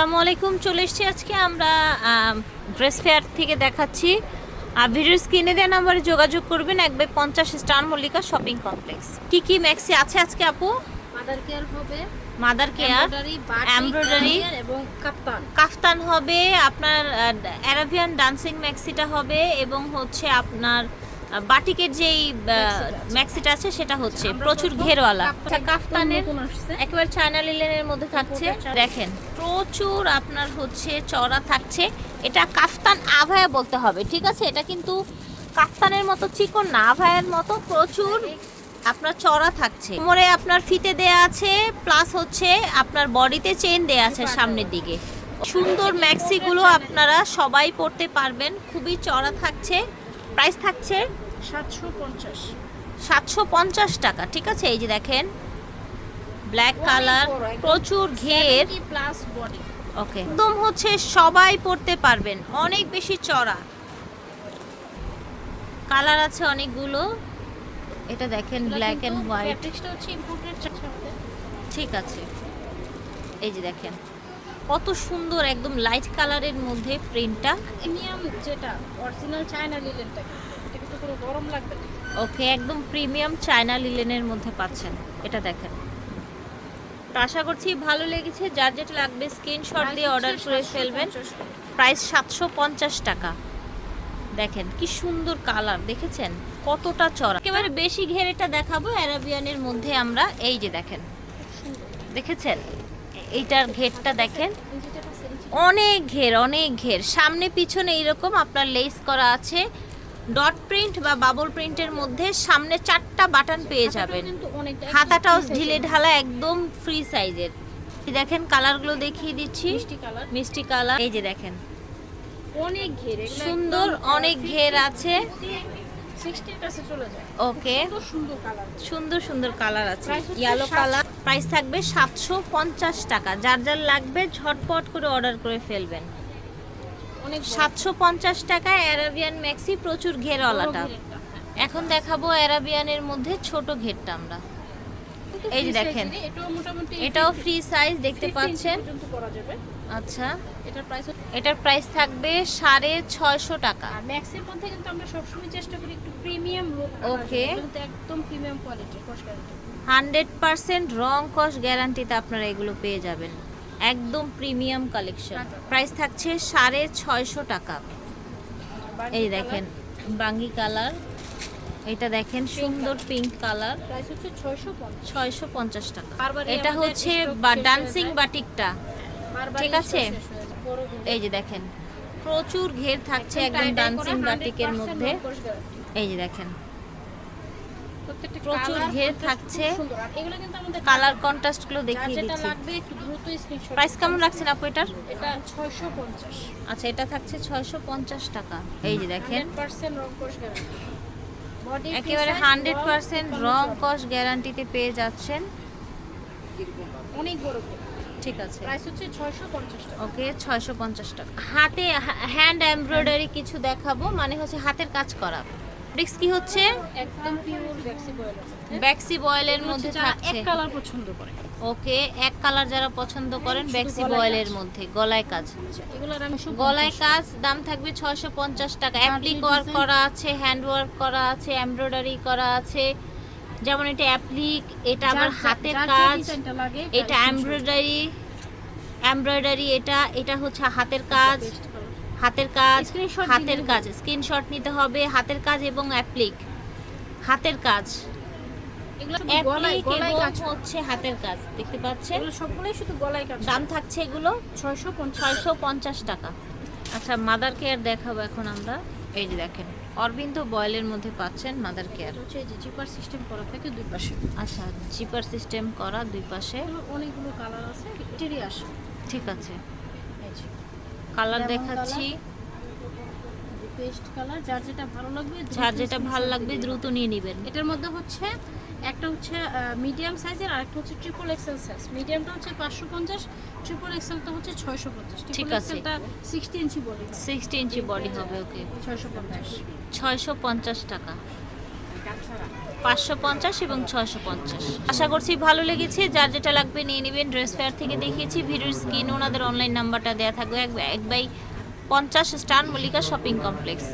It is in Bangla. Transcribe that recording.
আসসালামু আলাইকুম চলে এসেছি আজকে আমরা ড্রেস ফেয়ার থেকে দেখাচ্ছি। আর ভিডিওর স্ক্রিনে দেওয়া নাম্বারে যোগাযোগ করবেন এক বাই পঞ্চাশ স্টার মল্লিকা শপিং কমপ্লেক্স কি কি ম্যাক্সি আছে আজকে আপু? মাদার কেয়ার হবে মাদার কেয়ার এমব্রয়ডারি এবং কাপ্তান কাফতান হবে আপনার অ্যারাবিয়ান ডান্সিং ম্যাক্সিটা হবে এবং হচ্ছে আপনার বাটিকের যেই ম্যাক্সিটা আছে। সেটা হচ্ছে প্রচুর ঘেরওয়ালা। আচ্ছা, কাফতানের। একেবারে চায়না লিলেনের মধ্যে থাকছে। দেখেন প্রচুর আপনার হচ্ছে চড়া থাকছে। এটা কাফতান আভায়া বলতে হবে ঠিক আছে? এটা কিন্তু কাফতানের মতো চিকন না আভায়ের মতো প্রচুর আপনার চড়া থাকছে। কোমরে আপনার ফিতে দেয়া আছে প্লাস হচ্ছে আপনার বডিতে চেন দেয়া আছে সামনের দিকে। সুন্দর ম্যাক্সিগুলো আপনারা সবাই পড়তে পারবেন। খুবই চড়া থাকছে প্রাইস থাকছে সাতশো পঞ্চাশ। সাতশো পঞ্চাশ টাকা ঠিক আছে? এই যে দেখেন ব্ল্যাক কালার প্রচুর ঘের। প্লাস বডি ওকে একদম হচ্ছে সবাই পড়তে পারবেন অনেক বেশি চড়া। কালার আছে অনেকগুলো। এটা দেখেন ব্ল্যাক অ্যান্ড হোয়াইট ঠিক আছে। এই যে দেখেন কত সুন্দর একদম লাইট কালারের মধ্যে প্রিন্টটা যেটা অরিজিনাল চায়না লিলেনটা কোনো গরম লাগবে? না ওকে একদম প্রিমিয়াম চায়না লিলেনের মধ্যে পাচ্ছেন। এটা দেখেন। তো আশা করছি ভালো লেগেছে। যার যেটা লাগবে স্ক্রিনশট দিয়ে অর্ডার করে ফেলবেন। প্রাইস সাতশো পঞ্চাশ টাকা। দেখেন কি সুন্দর কালার দেখেছেন? কতটা চড়া। একেবারে বেশি ঘেরেটা দেখাবো অ্যারাবিয়ানের মধ্যে আমরা এই যে দেখেন। দেখেছেন? এইটার ঘেরটা দেখেন। অনেক ঘের অনেক ঘের। সামনে পিছনে এইরকম আপনার লেস করা আছে। ডট প্রিন্ট বা বাবল প্রিন্টের মধ্যে সামনে চারটা বাটন পেয়ে যাবেন। হাতাটাও ঢিলে ঢালা একদম ফ্রি সাইজের দেখেন কালারগুলো দেখিয়ে দিচ্ছি। মিষ্টি কালার। এই যে দেখেন। অনেক ঘের সুন্দর অনেক ঘের আছে। 60 এর কাছে চলে যায়। ওকে সুন্দর সুন্দর কালার আছে। ইয়েলো কালার প্রাইস থাকবে সাতশো পঞ্চাশ টাকা। যার যার লাগবে ঝটপট করে অর্ডার করে ফেলবেন। সাতশো পঞ্চাশ টাকায় অ্যারাবিয়ান ম্যাক্সি প্রচুর ঘেরওয়ালাটা। এখন দেখাবো অ্যারাবিয়ানের মধ্যে ছোট ঘেরটা আমরা। এই যে দেখেন। এটাও ফ্রি সাইজ দেখতে পাচ্ছেন? আচ্ছা। এটার প্রাইস এটার প্রাইস থাকবে সাড়ে ছয়শো টাকা। ম্যাক্সের মধ্যে কিন্তু আমরা সবসময় চেষ্টা করি একটু প্রিমিয়াম. কিন্তু একদম প্রিমিয়াম কোয়ালিটি হান্ড্রেড পার্সেন্ট রং কস গ্যারান্টিতে আপনারা এগুলো পেয়ে যাবেন। একদম প্রিমিয়াম কালেকশন। প্রাইস থাকছে সাড়ে ছয়শো টাকা। এই দেখেন বাঙ্গি কালার। এটা দেখেন সুন্দর পিঙ্ক কালার। প্রাইস হচ্ছে 650 ছয়শো পঞ্চাশ টাকা। এটা হচ্ছে ডান্সিং বাটিকটা ঠিক আছে? এই যে দেখেন প্রচুর ঘের থাকছে একদম ডান্সিং বাটিকের মধ্যে। এই যে দেখেন প্রচুর ঘের থাকছে। এগুলো কিন্তু আমাদের কালার কন্ট্রাস্টগুলো দেখিয়ে দিচ্ছি। লাগবে একটু দ্রুত স্ক্রিনশট প্রাইস কেমন রাখছেন আপু এটার? এটা 650 আচ্ছা এটা থাকছে ছয়শো পঞ্চাশ টাকা। এই যে দেখেন। 100% রং কোর্স গ্যারান্টি একেবারে হান্ড্রেড পার্সেন্ট রং কস গ্যারান্টিতে পেয়ে যাচ্ছেন। অনেক বড় ঠিক আছে। প্রাইস হচ্ছে 650 টাকা। ওকে ছয়শো পঞ্চাশ টাকা। হাতে হ্যান্ড এমব্রয়ডারি কিছু দেখাবো মানে হচ্ছে হাতের কাজ করা। ব্রিক্স কি হচ্ছে? একদম পিওর ব্যাক্সি বয়েল ব্যাক্সি বয়েলের মধ্যে যারা এক কালার পছন্দ করে। ওকে এক কালার যারা পছন্দ করেন শুধু ব্যাক্সি বয়েলের মধ্যে গলায় কাজ। সব গলায় কাজ দাম থাকবে ছয়শো পঞ্চাশ টাকা। অ্যাপ্লিক ওয়ার্ক করা আছে হ্যান্ড ওয়ার্ক করা আছে এমব্রয়ডারি করা আছে। যেমন এটা অ্যাপ্লিক এটা আবার হাতের কাজ। এটা এমব্রয়ডারি এমব্রয়ডারি এটা এটা হচ্ছে হাতের কাজ। হাতের কাজ হাতের কাজ স্ক্রিনশট নিতে হবে হাতের কাজ এবং অ্যাপ্লিক হাতের কাজ। হচ্ছে হাতের কাজ দেখতে পাচ্ছেন? সবগুলোই শুধু গলায় কাজ দাম থাকছে এগুলো 650 ছয়শো পঞ্চাশ টাকা। আচ্ছা মাদার কেয়ার দেখাবো এখন আমরা। এই যে দেখেন অরবিন্দ বয়েলের মধ্যে পাচ্ছেন মাদার কেয়ার হচ্ছে যে জিপার সিস্টেম করা থাকে দুই পাশে। আচ্ছা জিপার সিস্টেম করা দুই পাশে। অনেকগুলো কালার আছে এটারই আসে ঠিক আছে। কালার দেখাচ্ছি। পেস্ট কালার যার যেটা ভালো লাগবে যার যেটা ভালো লাগবে দ্রুত নিয়ে নেবেন। এটার মধ্যে হচ্ছে একটা হচ্ছে মিডিয়াম সাইজের আর একটা হচ্ছে ট্রিপল এক্সেল সাইজ মিডিয়ামটা হচ্ছে পাঁচশো পঞ্চাশ ট্রিপল এক্সেলটা হচ্ছে ছয়শো পঞ্চাশ। ঠিক আছে। Sixty inch body sixty inch body হবে ওকে ছয়শো পঞ্চাশ। ছয়শো পঞ্চাশ টাকা। পাঁচশো পঞ্চাশ এবং ছয়শো পঞ্চাশ। আশা করছি ভালো লেগেছে। যার যেটা লাগবে নিয়ে নেবেন। ড্রেস ফেয়ার থেকে দেখিয়েছি। ভিডিওর স্ক্রিন, ওনাদের অনলাইন নাম্বারটা দেওয়া থাকবে। এক বাই পঞ্চাশ স্টার মল্লিকা শপিং কমপ্লেক্স।